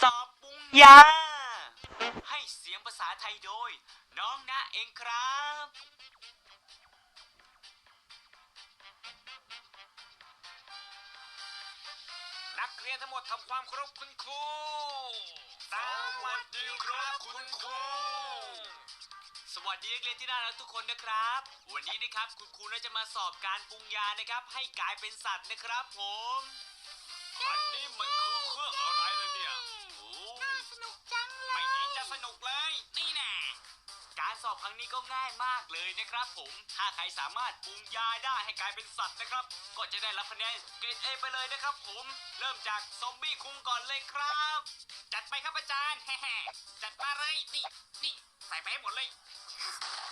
สอบปรุงยา ให้เสียงภาษาไทยโดย น้องนะเองครับ นักเรียนทั้งหมดทำความเคารพคุณครู สวัสดีครับคุณครู สวัสดีนักเรียนที่น่ารักทุกคนนะครับ วันนี้นะครับคุณครูน่าจะมาสอบการปรุงยานะครับ ให้กลายเป็นสัตว์นะครับผม อันนี้มันคือเค นี้ก็ง่ายมากเลยนะครับผม ถ้าใครสามารถปรุงยาได้ให้กลายเป็นสัตว์นะครับ ก็จะได้รับคะแนนเกรดเอไปเลยนะครับผม เริ่มจากซอมบี้คุงก่อนเลยครับ จัดไปครับอาจารย์แฮ่ๆจัดมาเลยนี่นี่ใส่ไปให้หมดเลย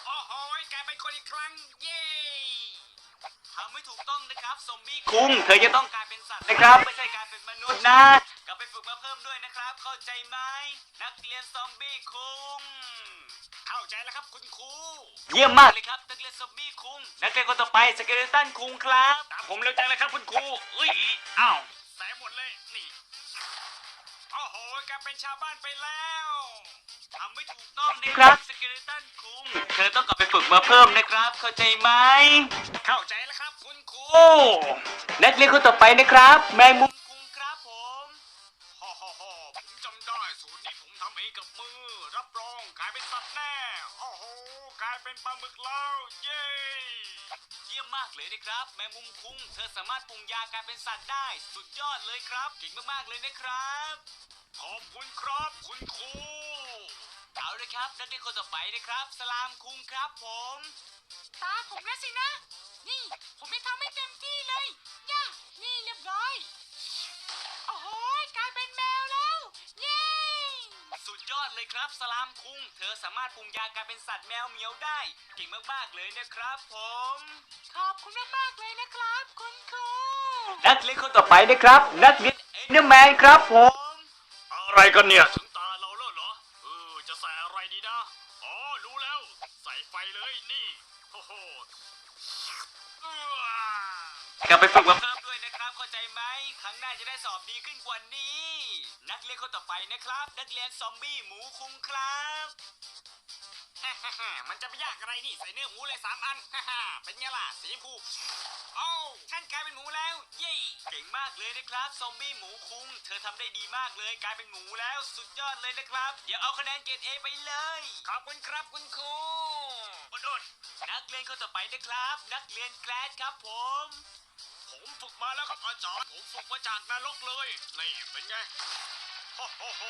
โอ้โหกลายเป็นคนอีกครั้ง เย้ทำไม่ถูกต้องนะครับซอมบี้คุงเธอจะต้องกลายเป็นสัตว์นะครับ ไม่ใช่กลายเป็นมนุษย์นะ พิ่มด้วยนะครับ เข้าใจไหมนักเรียนซอมบี้คุงเข้าใจแล้วครับคุณครูเยี่ยมมากเลยครับนักเรียนซอมบี้คุงนักเรียนคนต่อไปสเกเลตันคุงครับตามผมเร็วจังเลยครับคุณครูอุ้ยอ้าวใส่หมดเลยนี่โอ้โหกลายเป็นชาวบ้านไปแล้วทำไม่ถูกต้องนะครับสเกเลตันคุงเธอต้องกลับไปฝึกมาเพิ่มนะครับ เข้าใจไหมเข้าใจแล้วครับคุณครูนักเรียนคนต่อไปนะครับ แมงมุมคุงครับผม ฮ่าฮ่าฮ่าผมจำได้สูตรนี้ผมทำเองกับมือ รับรองกลายเป็นสัตว์แน่โอ้โหกลายเป็นปลาหมึกแล้ว เย้เยี่ยมมากเลยนะครับ แมงมุมคุงเธอสามารถปรุงยากลายเป็นสัตว์ได้ สุดยอดเลยครับเก่งมากๆเลยนะครับ ขอบคุณครับคุณครูเอาเลยครับนักเรียนคนต่อไปนะครับ สลามคุงครับผม ตาผมแล้วสินะ นี่ ผมไม่ทำให้เต็มที่เลย สุดยอดเลยครับสลามคุง เธอสามารถปรุงยากลายเป็นสัตว์แมวเหมียวได้เก่งมากๆเลยนะครับผม ขอบคุณมากๆเลยนะครับ คุณครูนักเรียนคนต่อไปนะครับ นักเรียนเอ็นเดอร์แมนครับผม อะไรกันเนี่ย ถึงตาเราแล้วเหรอ เออ จะใส่อะไรดีนะ อ๋อ รู้แล้ว ใส่ไฟเลยนี่ โอ้โหกลับไปฝึกมาเพิ่ม ใจไหมครั้งหน้าจะได้สอบดีขึ้นกว่านี้ นักเรียนคนต่อไปนะครับ นักเรียนซอมบี้หมูคุงครับมันจะไม่ยากอะไรนี่ใส่เนื้อหมูเลยสามอันเป็นไงล่ะสีชมพูโอ้วฉันกลายเป็นหมูแล้ว เย้เก่งมากเลยนะครับ ซอมบี้หมูคุงเธอทำได้ดีมากเลยกลายเป็นหมูแล้วสุดยอดเลยนะครับเดี๋ยวเอาคะแนนเกรดเอไปเลย ขอบคุณครับคุณครูอุดนักเรียนคนต่อไปนะครับ นักเรียนแกลดครับผม ผมฝึกมาแล้วครับอาจารย์ ผมฝึกมาจากนรกเลย นี่เป็นไงโอ้โหโห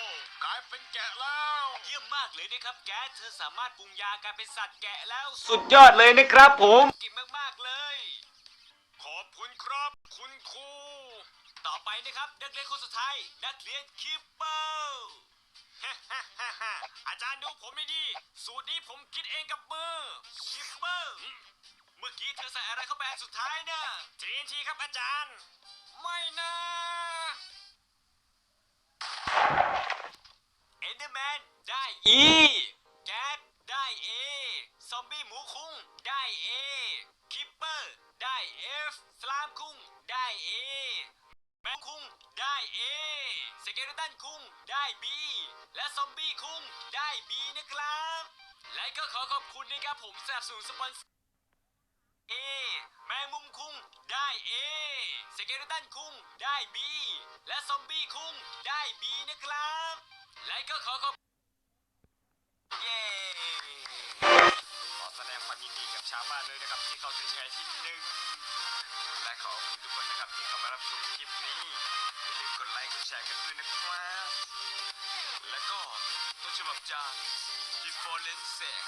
กลายเป็นแกะแล้ว เยี่ยมมากเลยนะครับแกเธอสามารถปรุงยากลายเป็นสัตว์แกะแล้ว สุดยอดเลยนะครับผมเก่งมากๆเลย ขอบคุณครับคุณครูต่อไปนะครับนักเรียนคนสุดท้ายนักเรียนคิปเปอร์อาจารย์ดูผมไม่ดี สูตรนี้ผมคิดเองกับมือคิปเปอร์เมื่อกี้เธอใส่อะไรเข้าไปอันสุดท้ายนะทีนทีครับอาจารย์ ไม่นะเอนเดอร์แมนได้ E แก๊สได้ A ซอมบี้หมูคุงได้ A คิปเปอร์ได้ F สลามคุงได้ A แมงคุงได้ A สเกเลตันคุงได้ B และซอมบี้คุงได้ B นะครับ และก็ขอขอบคุณนะครับผมสนับสนุนสปอนเซอร์ A แมงมุมคุงได้ A สเกเลตันคุงได้ B และซอมบี้คุงได้ B นะครับ และก็ขอขอบเย้ขอแสดงความยินดีกับชาวบ้านเลยนะครับที่เขาถึงแชร์ที่หนึ่งและขอบคุณทุกคนนะครับที่เข้ามารับชมคลิปนี้อย่าลืมกดไลค์กดแชร์กันด้วยนะครับ และก็ต้นฉบับจาก Different Sex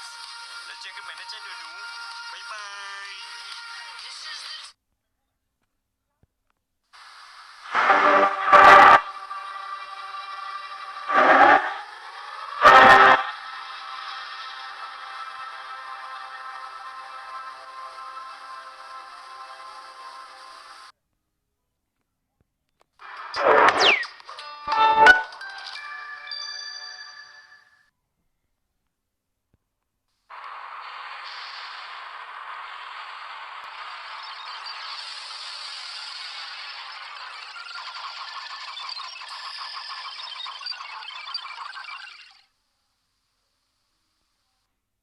แล้วเจอกันใหม่นะจ๊ะหนูๆบ๊ายบาย